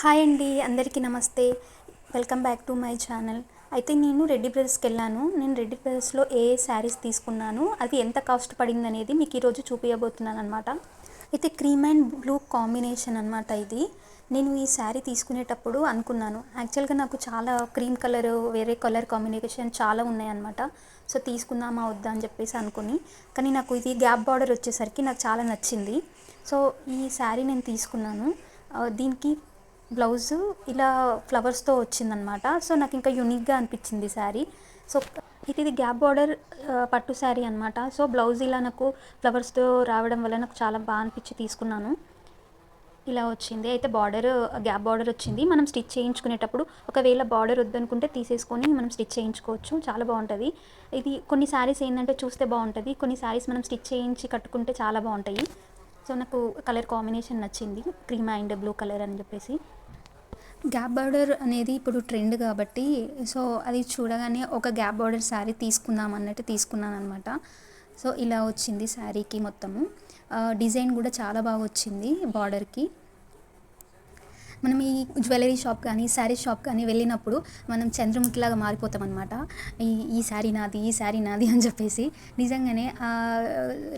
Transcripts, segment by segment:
Hi అండి అందరికీ నమస్తే. Welcome back to my channel. అయితే నేను రెడ్డి బ్రదర్స్కి వెళ్ళాను. నేను రెడ్డి బ్రదర్స్లో ఏ ఏ శారీస్ తీసుకున్నాను అది ఎంత కాస్ట్ పడింది అనేది మీకు ఈరోజు చూపించబోతున్నాను అనమాట అయితే క్రీమ్ అండ్ బ్లూ కాంబినేషన్ అనమాట ఇది. నేను ఈ శారీ తీసుకునేటప్పుడు అనుకున్నాను. యాక్చువల్గా నాకు చాలా క్రీమ్ కలర్ వేరే కలర్ కాంబినేషన్ చాలా ఉన్నాయన్నమాట. సో తీసుకుందామా వద్దా అని చెప్పేసి అనుకుని. కానీ నాకు ఇది గ్యాప్ బార్డర్ వచ్చేసరికి నాకు చాలా నచ్చింది. సో ఈ శారీ నేను తీసుకున్నాను. దీనికి బ్లౌజు ఇలా ఫ్లవర్స్తో వచ్చిందనమాట. సో నాకు ఇంకా యూనిక్గా అనిపించింది శారీ. సో ఇది గ్యాప్ బార్డర్ పట్టు శారీ అనమాట. సో బ్లౌజ్ ఇలా నాకు ఫ్లవర్స్తో రావడం వల్ల నాకు చాలా బాగా అనిపించి తీసుకున్నాను. ఇలా వచ్చింది. అయితే బార్డర్ గ్యాప్ బార్డర్ వచ్చింది. మనం స్టిచ్ చేయించుకునేటప్పుడు ఒకవేళ బార్డర్ వద్దనుకుంటే తీసేసుకొని మనం స్టిచ్ చేయించుకోవచ్చు. చాలా బాగుంటుంది. ఇది కొన్ని శారీస్ ఏంటంటే చూస్తే బాగుంటుంది. కొన్ని శారీస్ మనం స్టిచ్ చేయించి కట్టుకుంటే చాలా బాగుంటాయి. సో నాకు కలర్ కాంబినేషన్ నచ్చింది. క్రీమ్ అండ్ బ్లూ కలర్ అని చెప్పేసి. గ్యాప్ బార్డర్ అనేది ఇప్పుడు ట్రెండ్ కాబట్టి సో అది చూడగానే ఒక గ్యాప్ బార్డర్ శారీ తీసుకుందాం అన్నట్టు తీసుకున్నాను అనమాట సో ఇలా వచ్చింది శారీకి మొత్తము. డిజైన్ కూడా చాలా బాగా వచ్చింది బార్డర్కి. మనం ఈ జ్యువెలరీ షాప్ కానీ శారీ షాప్ కానీ వెళ్ళినప్పుడు మనం చంద్రముఖిలాగా మారిపోతాం అనమాట ఈ ఈ శారీ నాది ఈ శారీ నాది అని చెప్పేసి నిజంగానే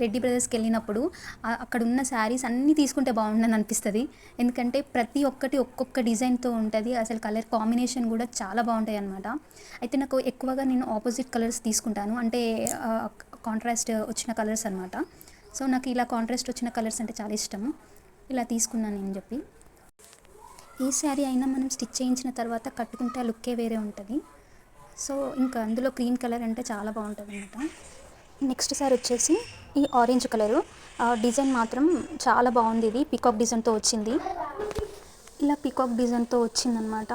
రెడ్డి బ్రదర్స్కి వెళ్ళినప్పుడు అక్కడ ఉన్న శారీస్ అన్నీ తీసుకుంటే బాగుండని అనిపిస్తుంది. ఎందుకంటే ప్రతి ఒక్కటి ఒక్కొక్క డిజైన్తో ఉంటుంది. అసలు కలర్ కాంబినేషన్ కూడా చాలా బాగుంటాయి అనమాట అయితే నాకు ఎక్కువగా నేను ఆపోజిట్ కలర్స్ తీసుకుంటాను. అంటే కాంట్రాస్ట్ వచ్చిన కలర్స్ అనమాట సో నాకు ఇలా కాంట్రాస్ట్ వచ్చిన కలర్స్ అంటే చాలా ఇష్టం ఇలా తీసుకున్నాను నేను చెప్పి. ఏ శారీ అయినా మనం స్టిచ్ చేయించిన తర్వాత కట్టుకుంటే ఆ లుక్కే వేరే ఉంటుంది. సో ఇంకా అందులో గ్రీన్ కలర్ అంటే చాలా బాగుంటుంది అనమాట నెక్స్ట్ సారీ వచ్చేసి ఈ ఆరెంజ్ కలరు. డిజైన్ మాత్రం చాలా బాగుంది ఇది. పికాక్ డిజైన్తో వచ్చింది. ఇలా పికాక్ డిజైన్తో వచ్చిందనమాట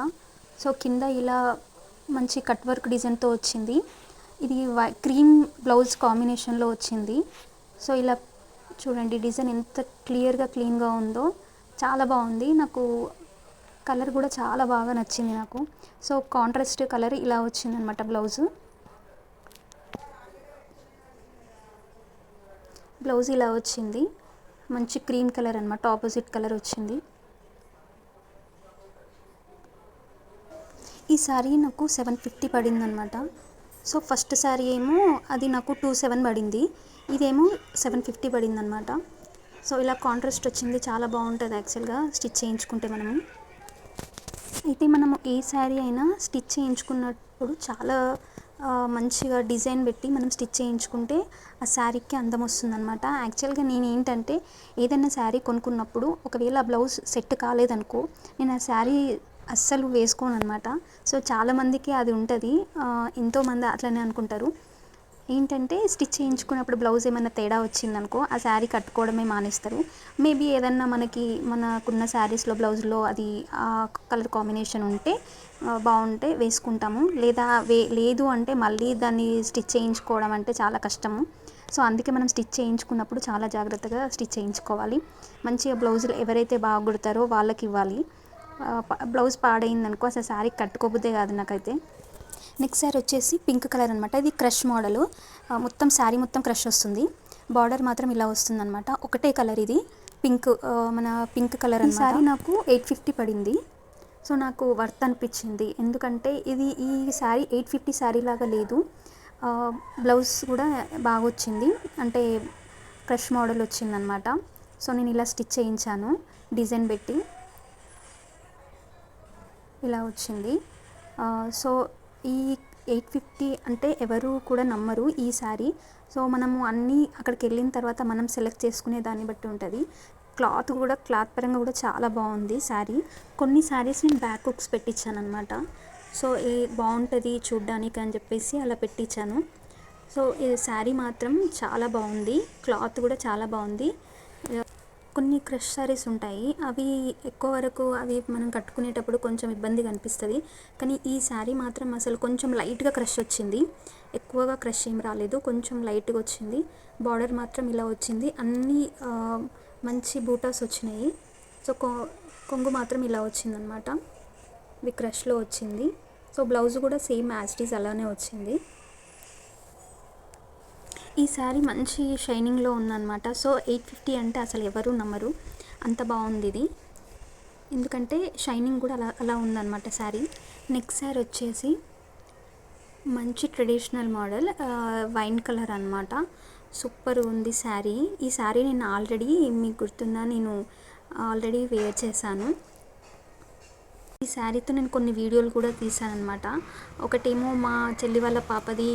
సో కింద ఇలా మంచి కట్ వర్క్ డిజైన్తో వచ్చింది. ఇది వై క్రీమ్ బ్లౌజ్ కాంబినేషన్లో వచ్చింది. సో ఇలా చూడండి డిజైన్ ఎంత క్లియర్గా క్లీన్గా ఉందో. చాలా బాగుంది. నాకు కలర్ కూడా చాలా బాగా నచ్చింది నాకు. సో కాంట్రాస్ట్ కలర్ ఇలా వచ్చిందనమాట బ్లౌజు. బ్లౌజ్ ఇలా వచ్చింది. మంచి క్రీమ్ కలర్ అనమాట ఆపోజిట్ కలర్ వచ్చింది. ఈ శారీ నాకు సెవెన్ ఫిఫ్టీ పడింది అనమాట సో ఫస్ట్ శారీ ఏమో అది నాకు టూ సెవెన్ పడింది. ఇదేమో సెవెన్ ఫిఫ్టీ పడింది అనమాట సో ఇలా కాంట్రాస్ట్ వచ్చింది చాలా బాగుంటుంది యాక్చువల్గా స్టిచ్ చేయించుకుంటే మనము. అయితే మనము ఏ శారీ అయినా స్టిచ్ చేయించుకున్నప్పుడు చాలా మంచిగా డిజైన్ పెట్టి మనం స్టిచ్ చేయించుకుంటే ఆ శారీకి అందం వస్తుందన్నమాట. యాక్చువల్గా నేను ఏంటంటే ఏదైనా శారీ కొనుక్కున్నప్పుడు ఒకవేళ ఆ బ్లౌజ్ సెట్ కాలేదనుకో నేను ఆ శారీ అస్సలు వేసుకోను అనమాట సో చాలామందికి అది ఉంటుంది. ఎంతోమంది అట్లనే అనుకుంటారు. ఏంటంటే స్టిచ్ చేయించుకున్నప్పుడు బ్లౌజ్ ఏమైనా తేడా వచ్చిందనుకో ఆ శారీ కట్టుకోవడమే మానేస్తారు. మేబీ ఏదన్నా మనకి మనకున్న శారీస్లో బ్లౌజ్లో అది ఆ కలర్ కాంబినేషన్ ఉంటే బాగుంటే వేసుకుంటాము. లేదా వే లేదు అంటే మళ్ళీ దాన్ని స్టిచ్ చేయించుకోవడం అంటే చాలా కష్టము. సో అందుకే మనం స్టిచ్ చేయించుకున్నప్పుడు చాలా జాగ్రత్తగా స్టిచ్ చేయించుకోవాలి. మంచిగా బ్లౌజులు ఎవరైతే బాగా కుడతారో వాళ్ళకి ఇవ్వాలి. బ్లౌజ్ పాడైందనుకో అసలు శారీ కట్టుకోబుద్దే కాదు నాకైతే. నెక్స్ట్ శారీ వచ్చేసి పింక్ కలర్ అనమాట ఇది క్రష్ మోడల్. మొత్తం శారీ మొత్తం క్రష్ వస్తుంది. బార్డర్ మాత్రం ఇలా వస్తుంది అనమాట ఒకటే కలర్ ఇది. పింక్ మన పింక్ కలర్ ఈ శారీ నాకు ఎయిట్ ఫిఫ్టీ పడింది. సో నాకు వర్త్ అనిపించింది. ఎందుకంటే ఇది ఈ శారీ ఎయిట్ ఫిఫ్టీ శారీ లాగా లేదు. బ్లౌజ్ కూడా బాగా వచ్చింది. అంటే క్రష్ మోడల్ వచ్చిందనమాట సో నేను ఇలా స్టిచ్ చేయించాను. డిజైన్ పెట్టి ఇలా వచ్చింది. సో ఈ ఎయిట్ ఫిఫ్టీ అంటే ఎవరు కూడా నమ్మరు ఈ శారీ. సో మనము అన్నీ అక్కడికి వెళ్ళిన తర్వాత మనం సెలెక్ట్ చేసుకునే దాన్ని బట్టి ఉంటుంది. క్లాత్ కూడా క్లాత్ పరంగా కూడా చాలా బాగుంది శారీ. కొన్ని శారీస్ నేను బ్యాక్ హుక్స్ పెట్టించాను అనమాట సో ఏ బాగుంటుంది చూడ్డానికి అని చెప్పేసి అలా పెట్టించాను. సో ఈ శారీ మాత్రం చాలా బాగుంది. క్లాత్ కూడా చాలా బాగుంది. కొన్ని క్రష్ శారీస్ ఉంటాయి. అవి ఎక్కువ వరకు అవి మనం కట్టుకునేటప్పుడు కొంచెం ఇబ్బందిగా అనిపిస్తుంది కానీ ఈ శారీ మాత్రం అసలు కొంచెం లైట్గా క్రష్ వచ్చింది. ఎక్కువగా క్రష్ ఏం రాలేదు. కొంచెం లైట్గా వచ్చింది. బార్డర్ మాత్రం ఇలా వచ్చింది. అన్ని మంచి బూటాస్ వచ్చినాయి. సో కొ- కొంగు మాత్రం ఇలా వచ్చిందనమాట ఇది క్రష్లో వచ్చింది. సో బ్లౌజ్ కూడా సేమ్ యాజ్టీస్ అలానే వచ్చింది. ఈ శారీ మంచి షైనింగ్లో ఉందన్నమాట. సో ఎయిట్ ఫిఫ్టీ అంటే అసలు ఎవరు నమ్మరు. అంత బాగుంది ఇది. ఎందుకంటే షైనింగ్ కూడా అలా అలా ఉందన్నమాట శారీ. నెక్స్ట్ శారీ వచ్చేసి మంచి ట్రెడిషనల్ మోడల్ వైన్ కలర్ అనమాట సూపర్ ఉంది శారీ. ఈ శారీ నేను ఆల్రెడీ మీకు గుర్తుందా? నేను ఆల్రెడీ వేర్ చేశాను. ఈ శారీతో నేను కొన్ని వీడియోలు కూడా తీశాను అనమాట ఒకటేమో మా చెల్లి వాళ్ళ పాపది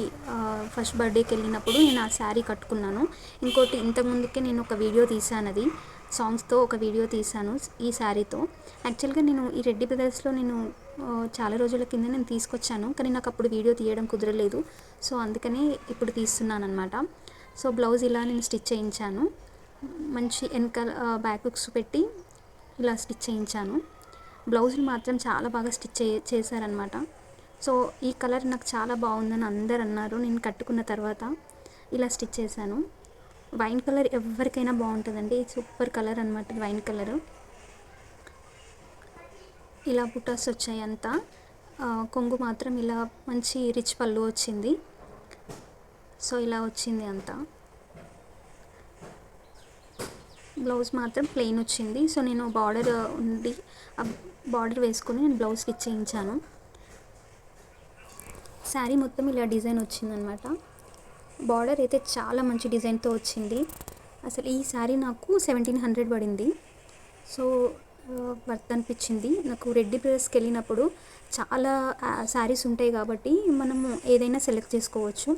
ఫస్ట్ బర్త్డేకి వెళ్ళినప్పుడు నేను ఆ శారీ కట్టుకున్నాను. ఇంకోటి ఇంతకుముందుకే నేను ఒక వీడియో తీసాను అది సాంగ్స్తో ఒక వీడియో తీశాను ఈ శారీతో. యాక్చువల్గా నేను ఈ రెడ్డి బ్రదర్స్లో నేను చాలా రోజుల కింద నేను తీసుకొచ్చాను. కానీ నాకు అప్పుడు వీడియో తీయడం కుదరలేదు. సో అందుకనే ఇప్పుడు తీస్తున్నాను అనమాట సో బ్లౌజ్ ఇలా నేను స్టిచ్ చేయించాను. మంచి వెనకాల బ్యాక్ బుక్స్ పెట్టి ఇలా స్టిచ్ చేయించాను. బ్లౌజులు మాత్రం చాలా బాగా స్టిచ్ చే చేశారనమాట సో ఈ కలర్ నాకు చాలా బాగుందని అందరు అన్నారు. నేను కట్టుకున్న తర్వాత ఇలా స్టిచ్ చేశాను. వైన్ కలర్ ఎవరికైనా బాగుంటుందండి. సూపర్ కలర్ అనమాట వైన్ కలర్. ఇలా బుటాస్ వచ్చాయి అంతా. కొంగు మాత్రం ఇలా మంచి రిచ్ పళ్ళు వచ్చింది. సో ఇలా వచ్చింది అంతా. బ్లౌజ్ మాత్రం ప్లెయిన్ వచ్చింది. సో నేను బార్డర్ ఉండి బార్డర్ వేసుకొని నేను బ్లౌజ్ స్టిచ్ చేయించాను. శారీ మొత్తం ఇలా డిజైన్ వచ్చిందనమాట బార్డర్ అయితే చాలా మంచి డిజైన్తో వచ్చింది. అసలు ఈ శారీ నాకు సెవెంటీన్ హండ్రెడ్ పడింది. సో వర్త్ అనిపించింది. నాకు రెడ్డి బ్రదర్స్కి వెళ్ళినప్పుడు చాలా శారీస్ ఉంటాయి కాబట్టి మనము ఏదైనా సెలెక్ట్ చేసుకోవచ్చు.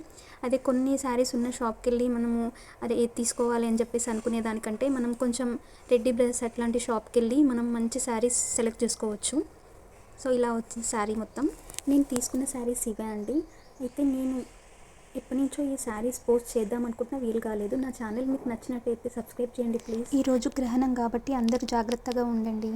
అదే కొన్ని శారీస్ ఉన్న షాప్కి వెళ్ళి మనము అదే ఏది తీసుకోవాలి అని చెప్పేసి అనుకునే దానికంటే మనం కొంచెం రెడ్డి బ్రదర్స్ అట్లాంటి షాప్కి వెళ్ళి మనం మంచి శారీస్ సెలెక్ట్ చేసుకోవచ్చు. సో ఇలా వచ్చింది శారీ మొత్తం. నేను తీసుకున్న శారీస్ ఇవే అండి. అయితే నేను ఎప్పటి నుంచో ఈ శారీస్ పోస్ట్ చేద్దాం అనుకుంటున్నా వీలు కాలేదు. నా ఛానల్ మీకు నచ్చినట్టయితే సబ్స్క్రైబ్ చేయండి ప్లీజ్ ఈరోజు గ్రహణం కాబట్టి అందరూ జాగ్రత్తగా ఉండండి.